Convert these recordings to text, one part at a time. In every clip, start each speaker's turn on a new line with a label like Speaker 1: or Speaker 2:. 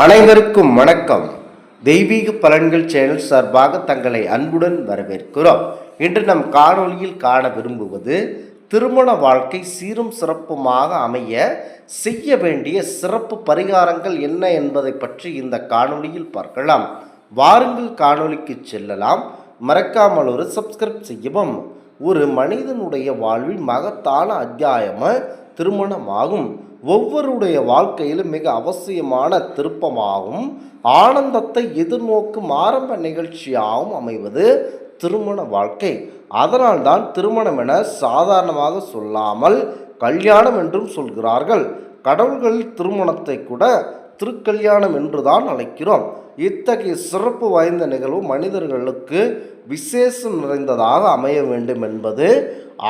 Speaker 1: அனைவருக்கும் வணக்கம். தெய்வீக பலன்கள் சேனல் சார்பாக தங்களை அன்புடன் வரவேற்கிறோம். இன்று நம் காணொளியில் காண விரும்புவது திருமண வாழ்க்கை சீரும் சிறப்புமாக அமைய செய்ய வேண்டிய சிறப்பு பரிகாரங்கள் என்ன என்பதை பற்றி இந்த காணொலியில் பார்க்கலாம். வாருங்கள் காணொளிக்கு செல்லலாம். மறக்காமல் ஒரு சப்ஸ்கிரைப் செய்யவும். ஒரு மனிதனுடைய வாழ்வில் மகத்தான அத்தியாயம திருமணமாகும். ஒவ்வொருடைய வாழ்க்கையிலும் மிக அவசியமான திருப்பமாகவும் ஆனந்தத்தை எதிர்நோக்கும் ஆரம்ப நிகழ்ச்சியாகவும் அமைவது திருமண வாழ்க்கை. அதனால்தான் திருமணம் என சாதாரணமாக சொல்லாமல் கல்யாணம் என்றும் சொல்கிறார்கள். கடவுள்கள் திருமணத்தை கூட திருக்கல்யாணம் என்றுதான் அழைக்கிறோம். இத்தகைய சிறப்பு வாய்ந்த நிகழ்வு மனிதர்களுக்கு விசேஷம் நிறைந்ததாக அமைய வேண்டும் என்பது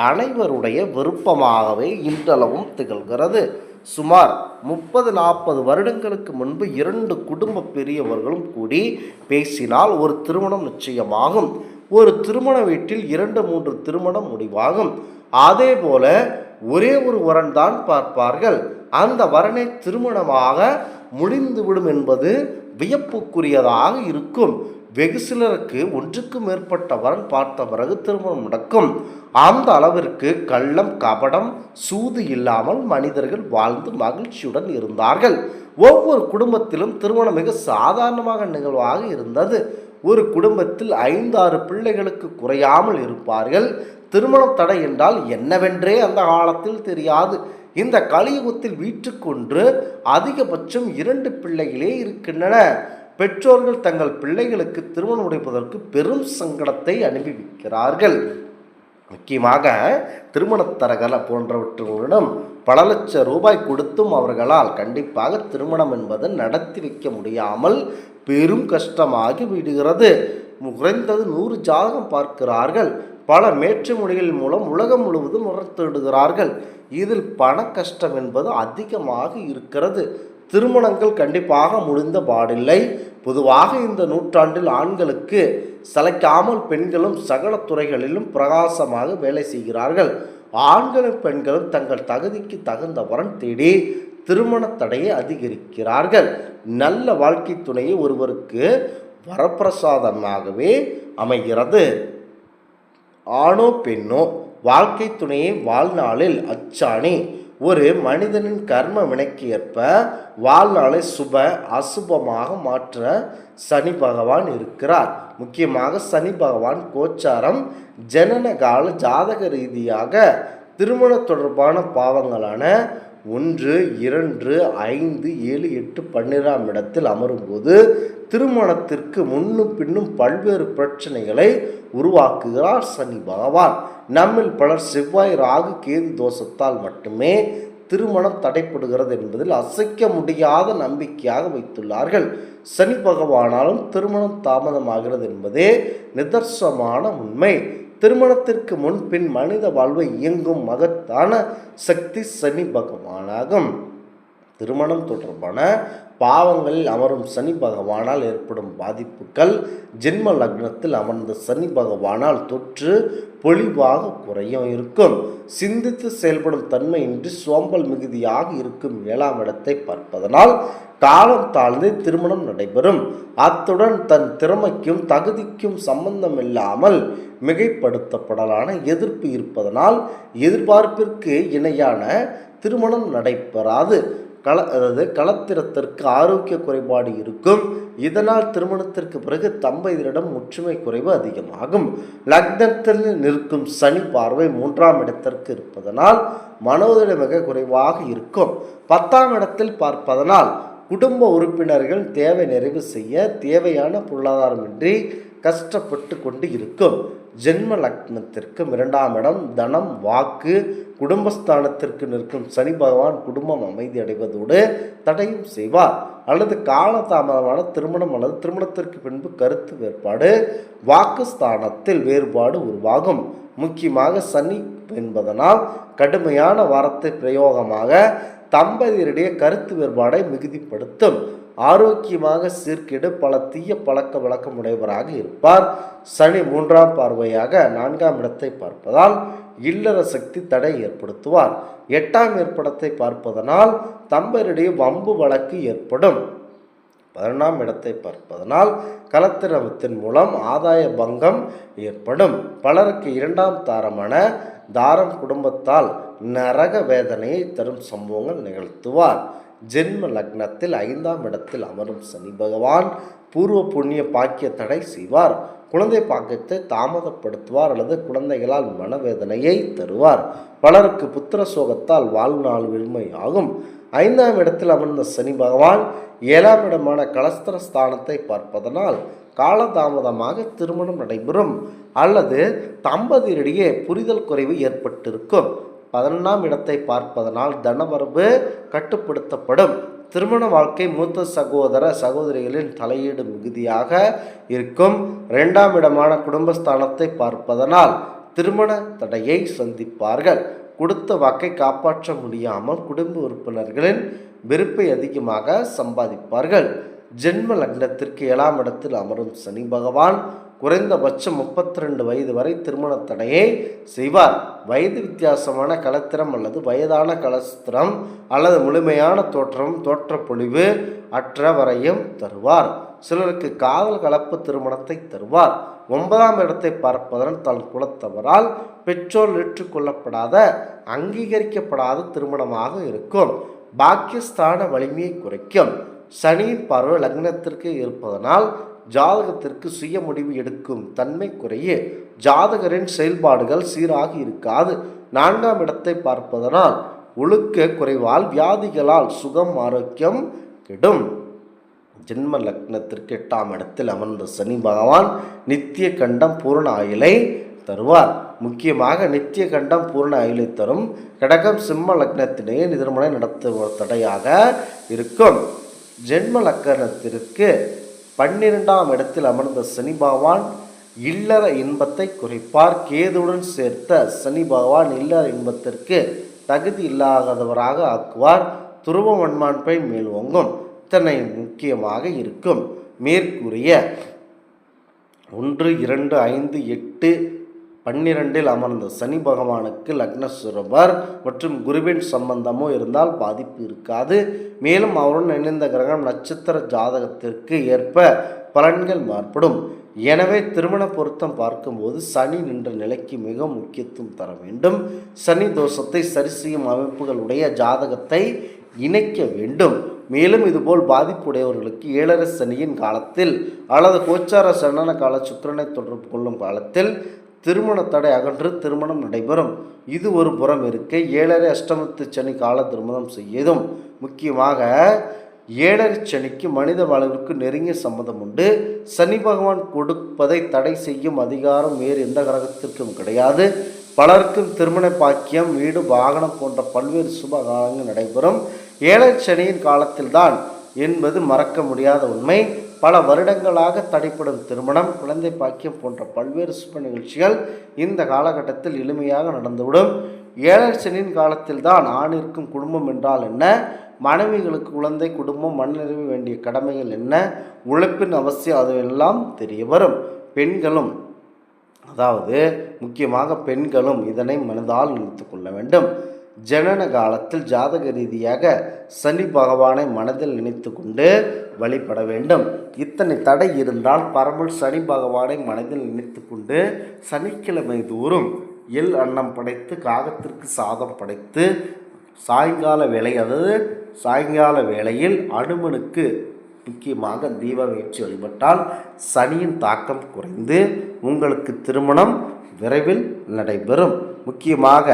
Speaker 1: அனைவருடைய விருப்பமாகவே இன்றளவும் திகழ்கிறது. சுமார் முப்பது நாற்பது வருடங்களுக்கு முன்பு இரண்டு குடும்ப பெரியவர்களும் கூடி பேசினால் ஒரு திருமணம் நிச்சயமாகும். ஒரு திருமண வீட்டில் இரண்டு மூன்று திருமணம் முடிவாகும். அதே போல ஒரே ஒரு வரன் தான் பார்ப்பார்கள். அந்த வரனை திருமணமாக முடிந்துவிடும் என்பது வியப்புக்குரியதாக இருக்கும். வெகு சிலருக்கு ஒன்றுக்கு மேற்பட்ட வரன் பார்த்த பிறகு திருமணம் நடக்கும். அந்த அளவிற்கு கள்ளம் கபடம் சூது இல்லாமல் மனிதர்கள் வாழ்ந்து மகிழ்ச்சியுடன் இருந்தார்கள். ஒவ்வொரு குடும்பத்திலும் திருமணம் மிக சாதாரணமாக நிகழ்வாக இருந்தது. ஒரு குடும்பத்தில் ஐந்தாறு பிள்ளைகளுக்கு குறையாமல் இருப்பார்கள். திருமணம் தடை என்றால் என்னவென்றே அந்த காலத்தில் தெரியாது. இந்த கலியுகத்தில் வீட்டுக்கொன்று அதிகபட்சம் இரண்டு பிள்ளைகளே இருக்கின்றன. பெற்றோர்கள் தங்கள் பிள்ளைகளுக்கு திருமணம் உடைப்பதற்கு பெரும் சங்கடத்தை அனுபவிக்கிறார்கள். முக்கியமாக திருமணத்தரகர போன்றவற்றுடன் பல லட்சம் ரூபாய் கொடுத்தும் அவர்களால் கண்டிப்பாக திருமணம் என்பது நடத்தி வைக்க முடியாமல் பெரும் கஷ்டமாகி விடுகிறது. குறைந்தது நூறு ஜாதகம் பார்க்கிறார்கள். பல மேற்று மொழிகள் மூலம் உலகம் முழுவதும் உணர்த்திடுகிறார்கள் இதில் பண கஷ்டம் என்பது அதிகமாக இருக்கிறது. திருமணங்கள் கண்டிப்பாக முடிந்த பாடில்லை. பொதுவாக இந்த நூற்றாண்டில் ஆண்களுக்கு சளைக்காமல் பெண்களும் சகல துறைகளிலும் பிரகாசமாக வேலை செய்கிறார்கள். ஆண்களும் பெண்களும் தங்கள் தகுதிக்கு தகுந்த வரன் தேடி திருமண தடையை அதிகரிக்கிறார்கள். நல்ல வாழ்க்கை துணையை ஒருவருக்கு வரப்பிரசாதமாகவே அமைகிறது. ஆணோ பெண்ணோ வாழ்க்கை துணையை வாழ்நாளில் அச்சாணி ஒரு மனிதனின் கர்ம வினைக்கு ஏற்ப வாழ்நாளை சுப அசுபமாக மாற்ற சனி பகவான் இருக்கிறார். முக்கியமாக சனி பகவான் கோச்சாரம் ஜனன கால ஜாதக ரீதியாக திருமண தொடர்பான பாவங்களான ஒன்று இரண்டு ஐந்து ஏழு எட்டு பன்னிராம் இடத்தில் அமரும்போது திருமணத்திற்கு முன்னும் பின்னும் பல்வேறு பிரச்சனைகளை உருவாக்குகிறார் சனி பகவான். நம்மில் பலர் செவ்வாய் ராகு கேது தோஷத்தால் மட்டுமே திருமணம் தடைப்படுகிறது என்பதில் அசைக்க முடியாத நம்பிக்கையாக வைத்துள்ளார்கள். சனி பகவானாலும் திருமணம் தாமதமாகிறது என்பதே நிதர்சனமான உண்மை. திருமணத்திற்கு முன் பின் மனித வாழ்வை இயங்கும் மகத்தான சக்தி சனி பகவானாகும். திருமணம் தொடர்பான பாவங்களில் அமரும் சனி பகவானால் ஏற்படும் பாதிப்புகள். ஜென்ம லக்னத்தில் அமர்ந்த சனி பகவானால் தொற்று பொலிவாக குறையும் இருக்கும். சிந்தித்து செயல்படும் தன்மையின்றி சோம்பல் மிகுதியாக இருக்கும் ஏழாம் இடத்தை பார்ப்பதனால் காலம் தாழ்ந்து திருமணம் நடைபெறும். அத்துடன் தன் திறமைக்கும் தகுதிக்கும் சம்பந்தம் இல்லாமல் மிகைப்படுத்தப்படலான எதிர்ப்பு இருப்பதனால் எதிர்பார்ப்பிற்கு இணையான திருமணம் நடைபெறாது. கள அதாவது களத்திரத்திற்கு ஆரோக்கிய குறைபாடு இருக்கும். இதனால் திருமணத்திற்கு பிறகு தம்பதியரிடம் ஒற்றுமை குறைவு அதிகமாகும். லக்னத்தில் நிற்கும் சனி பார்வை மூன்றாம் இடத்திற்கு இருப்பதனால் மனோதிட மிக குறைவாக இருக்கும். பத்தாம் இடத்தில் பார்ப்பதனால் குடும்ப உறுப்பினர்கள் தேவை நிறைவு செய்ய தேவையான பொருளாதாரமின்றி கஷ்டப்பட்டு கொண்டு இருக்கும். ஜென்ம லக்னத்திற்கும் இரண்டாம் இடம் தனம் வாக்கு குடும்பஸ்தானத்திற்கு நிற்கும் சனி பகவான் குடும்பம் அமைதி அடைவதோடு தடையும் செய்வார். அல்லது காலதாமதமான திருமணம் அல்லது திருமணத்திற்கு பின்பு கருத்து வேறுபாடு வாக்குஸ்தானத்தில் வேறுபாடு உருவாகும். முக்கியமாக சனி என்பதனால் கடுமையான வாரத்தை பிரயோகமாக தம்பதியருடைய கருத்து வேறுபாடை மிகுதிப்படுத்தும். ஆரோக்கியமாக சீர்கேடு பல தீய பழக்க வழக்கம் உடையவராக இருப்பார். சனி மூன்றாம் பார்வையாக நான்காம் இடத்தை பார்ப்பதால் இல்லற சக்தி தடை ஏற்படுத்துவார். எட்டாம் ஏற்படத்தை பார்ப்பதனால் தம்பரிடையே வம்பு வழக்கு ஏற்படும். பதினொன்றாம் இடத்தை பார்ப்பதனால் கலத்திரமத்தின் மூலம் ஆதாய பங்கம் ஏற்படும். பலருக்கு இரண்டாம் தாரமான தாரம் குடும்பத்தால் நரக வேதனையை தரும் சம்பவங்கள் நிகழ்த்துவார். ஜென்ம லக்னத்தில் ஐந்தாம் இடத்தில் அமரும் சனி பகவான் பூர்வ புண்ணிய பாக்கிய தடை செய்வார். குழந்தை பாக்கியத்தை தாமதப்படுத்துவார் அல்லது குழந்தைகளால் மனவேதனையை தருவார். பலருக்கு புத்திர சோகத்தால் வாழ்நாள் ஆகும் ஐந்தாம் இடத்தில் அமர்ந்த சனி பகவான் ஏழாம் இடமான கலஸ்தர ஸ்தானத்தை பார்ப்பதனால் காலதாமதமாக திருமணம் நடைபெறும். அல்லது தம்பதியரிடையே புரிதல் குறைவு ஏற்பட்டிருக்கும். பதினொன்றாம் இடத்தை பார்ப்பதனால் தனவரவு கட்டுப்படுத்தப்படும். திருமண வாழ்க்கை மூத்த சகோதர சகோதரிகளின் தலையீடு மிகுதியாக இருக்கும். இரண்டாம் இடமான குடும்பஸ்தானத்தை பார்ப்பதனால் திருமண தடையை சந்திப்பார்கள். கொடுத்த வாக்கை காப்பாற்ற முடியாமல் குடும்ப உறுப்பினர்களின் வெறுப்பை அதிகமாக சம்பாதிப்பார்கள். ஜென்ம லக்னத்திற்கு ஏழாம் இடத்தில் அமரும் சனி பகவான் குறைந்தபட்சம் முப்பத்தி ரெண்டு வயது வரை திருமண தடையை செய்வார். வயது வித்தியாசமான கலத்திரம் அல்லது வயதான கலஸ்திரம் அல்லது முழுமையான தோற்றம் தோற்றப்பொழிவு அற்ற வரையும் தருவார். சிலருக்கு காதல் கலப்பு திருமணத்தை தருவார். ஒன்பதாம் இடத்தை பார்ப்பதன் தன் குலத்தவரால் பெற்றோர் ஏற்றுக்கொள்ளப்படாத அங்கீகரிக்கப்படாத திருமணமாக இருக்கும். பாக்கியஸ்தான வலிமையை குறைக்கும். சனியின் பார்வை லக்னத்திற்கு இருப்பதனால் ஜாதகத்திற்கு சுய முடிவு எடுக்கும் தன்மை குறைய ஜாதகரின் செயல்பாடுகள் சீராக இருக்காது. நான்காம் இடத்தை பார்ப்பதனால் ஒழுக்க குறைவால் வியாதிகளால் சுகம் ஆரோக்கியம் கெடும். ஜென்ம லக்னத்திற்கு எட்டாம் இடத்தில் அமர்ந்த சனி பகவான் நித்திய கண்டம் பூரண ஆயுளை தருவார். முக்கியமாக நித்திய கண்டம் பூரண ஆயிலை தரும் கடகம் சிம்ம லக்னத்திலேயே நிதிர்மனை நடத்துவ தடையாக இருக்கும். ஜென்ம லக்கணத்திற்கு பன்னிரெண்டாம் இடத்தில் அமர்ந்த சனி பகவான் இல்லற இன்பத்தை குறைப்பார். கேதுடன் சேர்த்த சனி பகவான் இல்லற இன்பத்திற்கு தகுதி இல்லாதவராக ஆக்குவார். துருவ மண்மாண்பை மேல்வோங்கும் இத்தனை முக்கியமாக இருக்கும். மேற்கூறிய ஒன்று இரண்டு ஐந்து எட்டு பன்னிரெண்டில் அமர்ந்த சனி பகவானுக்கு லக்னசுரபர் மற்றும் குருவின் சம்பந்தமோ இருந்தால் பாதிப்பு இருக்காது. மேலும் அவருடன் இணைந்த கிரகம் நட்சத்திர ஜாதகத்திற்கு ஏற்ப பலன்கள் மாறுபடும். எனவே திருமண பொருத்தம் பார்க்கும்போது சனி நின்ற நிலைக்கு மிக முக்கியத்துவம் தர வேண்டும். சனி தோஷத்தை சரி செய்யும் அமைப்புகளுடைய ஜாதகத்தை இணைக்க வேண்டும். மேலும் இதுபோல் பாதிப்புடையவர்களுக்கு ஏழரை சனியின் காலத்தில் அல்லது கோச்சார சன்னன கால சுக்கரனை தொடர்பு கொள்ளும் காலத்தில் திருமண தடை அகன்று திருமணம் நடைபெறும். இது ஒரு புறம் இருக்க. ஏழரை அஷ்டமத்து சனி கால திருமணம் செய்யதும். முக்கியமாக ஏழரை சனிக்கு மனித வாழ்விற்கு நெருங்கிய சம்மதம் உண்டு. சனி பகவான் கொடுப்பதை தடை செய்யும் அதிகாரம் வேறு எந்த கிரகத்திற்கும் கிடையாது. பலருக்கும் திருமண பாக்கியம் வீடு வாகனம் போன்ற பல்வேறு சுப காலங்கள் நடைபெறும். ஏழரை சனியின் காலத்தில்தான் என்பது மறக்க முடியாத உண்மை. பல வருடங்களாக தடைப்படும் திருமணம் குழந்தை பாக்கியம் போன்ற பல்வேறு சுப நிகழ்ச்சிகள் இந்த காலகட்டத்தில் எளிமையாக நடந்துவிடும். ஏழர் சனியின் காலத்தில் தான் ஆணிற்கும் குடும்பம் என்றால் என்ன? மனைவிகளுக்கு குழந்தை குடும்பம் மண்ணிறைவு வேண்டிய கடமைகள் என்ன? உழைப்பின் அவசியம் அதுவெல்லாம் தெரிய வரும். பெண்களும் அதாவது முக்கியமாக பெண்களும் இதனை மனதால் நினைத்து கொள்ள வேண்டும். ஜனன காலத்தில் ஜாதக ரீதியாக சனி பகவானை மனதில் நினைத்து கொண்டு வழிபட வேண்டும். இத்தனை தடை இருந்தால் பரம்பல் சனி பகவானை மனதில் நினைத்து கொண்டு சனிக்கிழமை தோறும் எள் அன்னம் படைத்து காகத்திற்கு சாதம் படைத்து சாயங்கால வேலை அதாவது சாயங்கால வேளையில் அனுமனுக்கு முக்கியமாக தீபம் ஏற்றி வழிபட்டால் சனியின் தாக்கம் குறைந்து உங்களுக்கு திருமணம் விரைவில் நடைபெறும். முக்கியமாக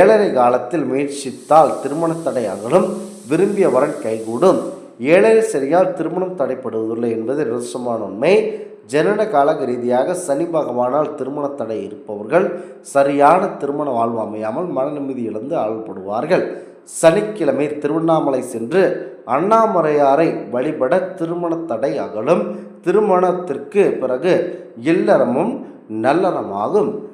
Speaker 1: ஏழரை காலத்தில் முயற்சித்தால் திருமண தடை அகலும் விரும்பிய வரன் கைகூடும். ஏழரை சரியால் திருமணம் தடைப்படுவதில்லை என்பது நிரசமான உண்மை. ஜனன கால ரீதியாக சனி பகவானால் திருமண தடை இருப்பவர்கள் சரியான திருமண வாழ்வு அமையாமல் மன இழந்து ஆள்படுவார்கள் சனிக்கிழமை திருவண்ணாமலை சென்று அண்ணாமலையாரை வழிபட திருமண தடை அகலும் திருமணத்திற்கு பிறகு இல்லறமும் நல்லறமாகும்.